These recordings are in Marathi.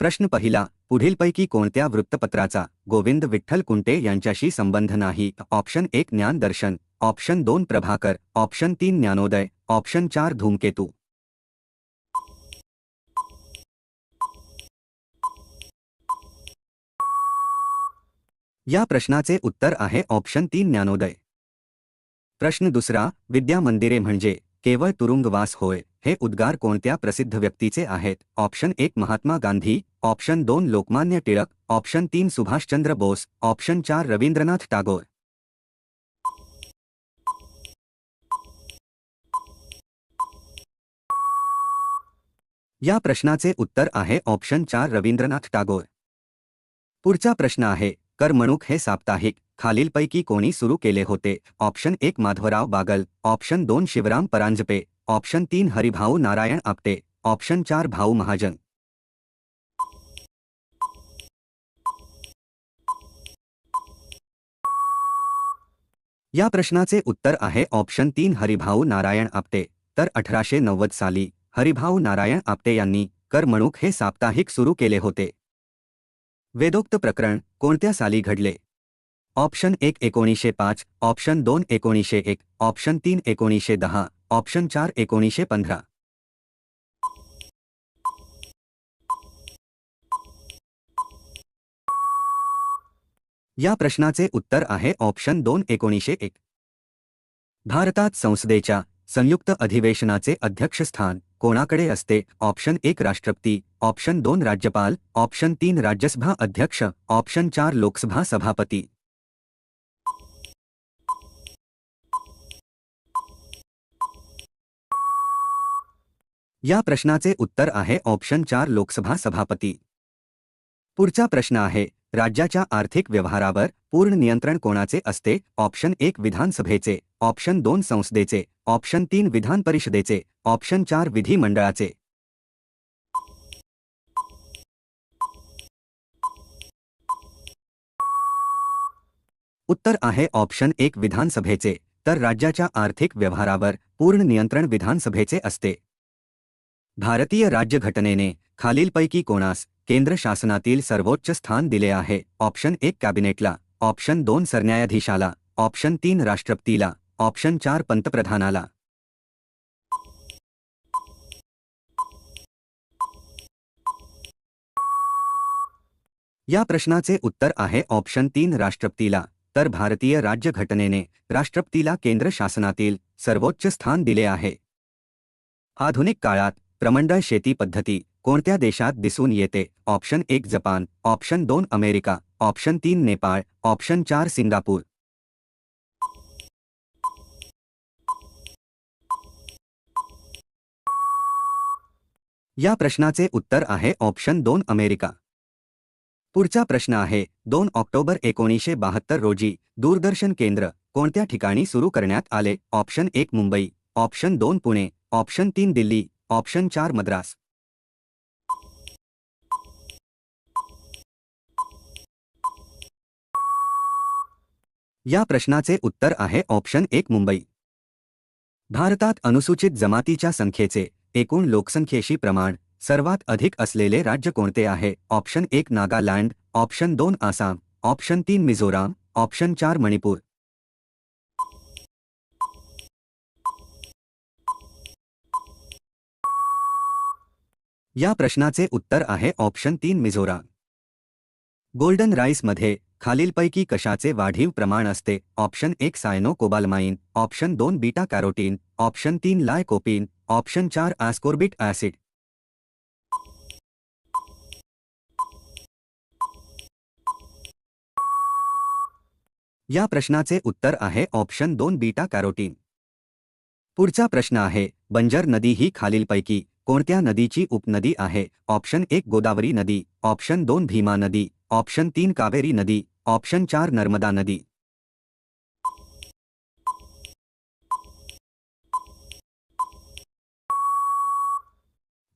प्रश्न पहिला पुढीलपैकी कोणत्या वृत्तपत्राचा? गोविंद विठ्ठल कुंटे यांच्याशी संबंध नाही. ऑप्शन एक ज्ञानदर्शन ऑप्शन दोन प्रभाकर. ऑप्शन तीन ज्ञानोदय. ऑप्शन चार धूमकेतू. या प्रश्नाचे उत्तर आहे ऑप्शन तीन ज्ञानोदय. प्रश्न दुसरा विद्या मंदिरे म्हणजे? केवळ तुरुंगवास होय, हे उद्गार कोणत्या प्रसिद्ध व्यक्तीचे आहेत? ऑप्शन एक, महात्मा गांधी, ऑप्शन दोन, लोकमान्य टिळक, ऑप्शन तीन, सुभाषचंद्र बोस, ऑप्शन चार, रवींद्रनाथ टागोर. या प्रश्नाचे उत्तर आहे, ऑप्शन चार, रवींद्रनाथ टागोर. पुढचा प्रश्न आहे, करमणूक हे साप्ताहिक खालीलपैकी कोणी सुरू केले होते. ऑप्शन एक माधवराव बागल. ऑप्शन दोन शिवराम परांजपे. ऑप्शन तीन हरिभाऊ नारायण आपटे. ऑप्शन चार भाऊ महाजन. या प्रश्नाचे उत्तर आहे. ऑप्शन तीन हरिभाऊ नारायण आपटे. तर अठराशे नव्वद साली हरिभाऊ नारायण आपटे यांनी करमणूक हे साप्ताहिक सुरू केले होते. वेदोक्त प्रकरण कोणत्या साली घडले? ऑप्शन एक एकोणीसशे पाच ऑप्शन दोन एकोणीसशे एक ऑप्शन तीन एकोणीसशे दहा ऑप्शन चार एकोणीसशे पंधरा. या प्रश्नाचे उत्तर आहे ऑप्शन दोन एकोणीसशे एक. भारतात संसदेच्या संयुक्त अधिवेशनाचे अध्यक्षस्थान कोणाकडे असते? ऑप्शन एक राष्ट्रपती ऑप्शन दोन राज्यपाल ऑप्शन तीन राज्यसभा अध्यक्ष ऑप्शन चार लोकसभा सभापती. या प्रश्नाचे उत्तर आहे ऑप्शन चार लोकसभा सभापती. पुढचा प्रश्न आहे राज्याच्या आर्थिक व्यवहारावर पूर्ण नियंत्रण कोणाचे असते? ऑप्शन एक विधानसभेचे. ऑप्शन दोन संसदेचे. ऑप्शन तीन विधान परिषदेचे. ऑप्शन चार विधिमंडळाचे. उत्तर आहे ऑप्शन एक विधानसभेचे. तर राज्याच्या आर्थिक व्यवहारावर पूर्ण नियंत्रण विधानसभेचे असते. भारतीय राज्यघटनेने खालीलपैकी कोणास केंद्र शासनातील सर्वोच्च स्थान दिले आहे? ऑप्शन एक कॅबिनेटला ऑप्शन दोन सरन्यायाधीशाला ऑप्शन तीन राष्ट्रपतीला ऑप्शन चार पंतप्रधानाला. या प्रश्नाचे उत्तर आहे ऑप्शन तीन राष्ट्रपतीला. तर भारतीय राज्यघटनेने राष्ट्रपतीला केंद्र शासनातील सर्वोच्च स्थान दिले आहे. आधुनिक काळात प्रमंडळ शेती पद्धती कोणत्या देशात दिसून येते? ऑप्शन एक जपान ऑप्शन दोन अमेरिका ऑप्शन तीन नेपाळ ऑप्शन चार सिंगापूर. या प्रश्नाचे उत्तर आहे ऑप्शन दोन अमेरिका. पुढचा प्रश्न आहे दोन ऑक्टोबर एकोणीसशे बहात्तर रोजी दूरदर्शन केंद्र कोणत्या ठिकाणी सुरू करण्यात आले? ऑप्शन एक मुंबई ऑप्शन दोन पुणे ऑप्शन तीन दिल्ली ऑप्शन चार मद्रास. या प्रश्नाचे उत्तर आहे ऑप्शन एक मुंबई. भारतात अनुसूचित जमातीच्या संख्येचे एकूण लोकसंख्येशी प्रमाण सर्वात अधिक असलेले राज्य कोणते आहे? ऑप्शन एक नागालँड ऑप्शन दोन आसाम ऑप्शन तीन मिझोराम ऑप्शन चार मणिपूर. या प्रश्नाचे उत्तर आहे ऑप्शन तीन मिझोराम गोल्डन राईसमध्ये खालीलपैकी कशाचे वाढीव प्रमाण असते? ऑप्शन एक सायनो कोबालमाइन ऑप्शन दोन बीटा कॅरोटीन, ऑप्शन तीन लायकोपिन, ऑप्शन चार ॲस्कोर्बिट ॲसिड. या प्रश्नाचे उत्तर आहे ऑप्शन दोन बीटा कॅरोटीन. पुढचा प्रश्न आहे, बंजर नदी ही खालीलपैकी कोणत्या नदीची उपनदी आहे? ऑप्शन एक गोदावरी नदी ऑप्शन दोन भीमा नदी ऑप्शन तीन कावेरी नदी ऑप्शन चार नर्मदा नदी.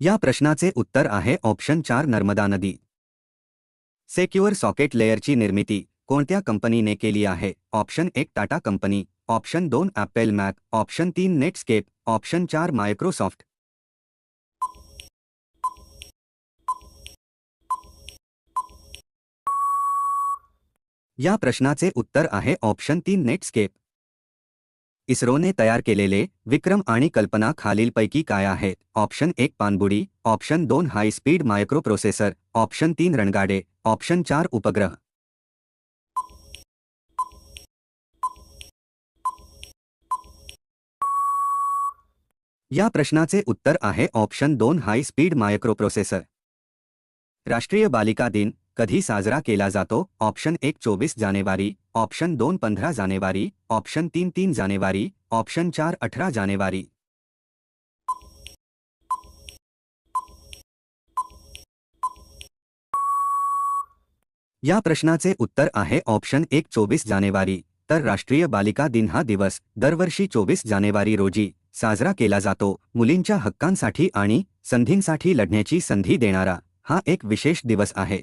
या प्रश्नाचे उत्तर आहे ऑप्शन चार नर्मदा नदी. सेक्युअर सॉकेट लेयरची निर्मिती कोणत्या कंपनीने केली आहे? ऑप्शन एक टाटा कंपनी ऑप्शन दोन ॲपेल मॅक ऑप्शन तीन नेटस्केप ऑप्शन चार मायक्रोसॉफ्ट या प्रश्नाचे उत्तर आहे ऑप्शन तीन नेटस्केप. इस्रोने तयार केलेले विक्रम आणि कल्पना खालीलपैकी काय आहेत? ऑप्शन एक पाणबुडी ऑप्शन दोन high speed microprocessor option तीन रणगाडे. ऑप्शन चार उपग्रह. या प्रश्नाचे उत्तर आहे ऑप्शन दोन हाय स्पीड मायक्रो प्रोसेसर राष्ट्रीय बालिका दिन. कधी साजरा केला जातो? ऑप्शन एक चोवीस जानेवारी. ऑप्शन दोन पंधरा जानेवारी. ऑप्शन तीन तीन जानेवारी. ऑप्शन चार अठरा जानेवारी. या प्रश्नाचे उत्तर आहे ऑप्शन एक चोवीस जानेवारी. तर राष्ट्रीय बालिका दिन हा दिवस दरवर्षी चोवीस जानेवारी रोजी साजरा केला जातो. मुलींच्या हक्कांसाठी आणि संधींसाठी लढण्याची संधी देणारा हा एक विशेष दिवस आहे.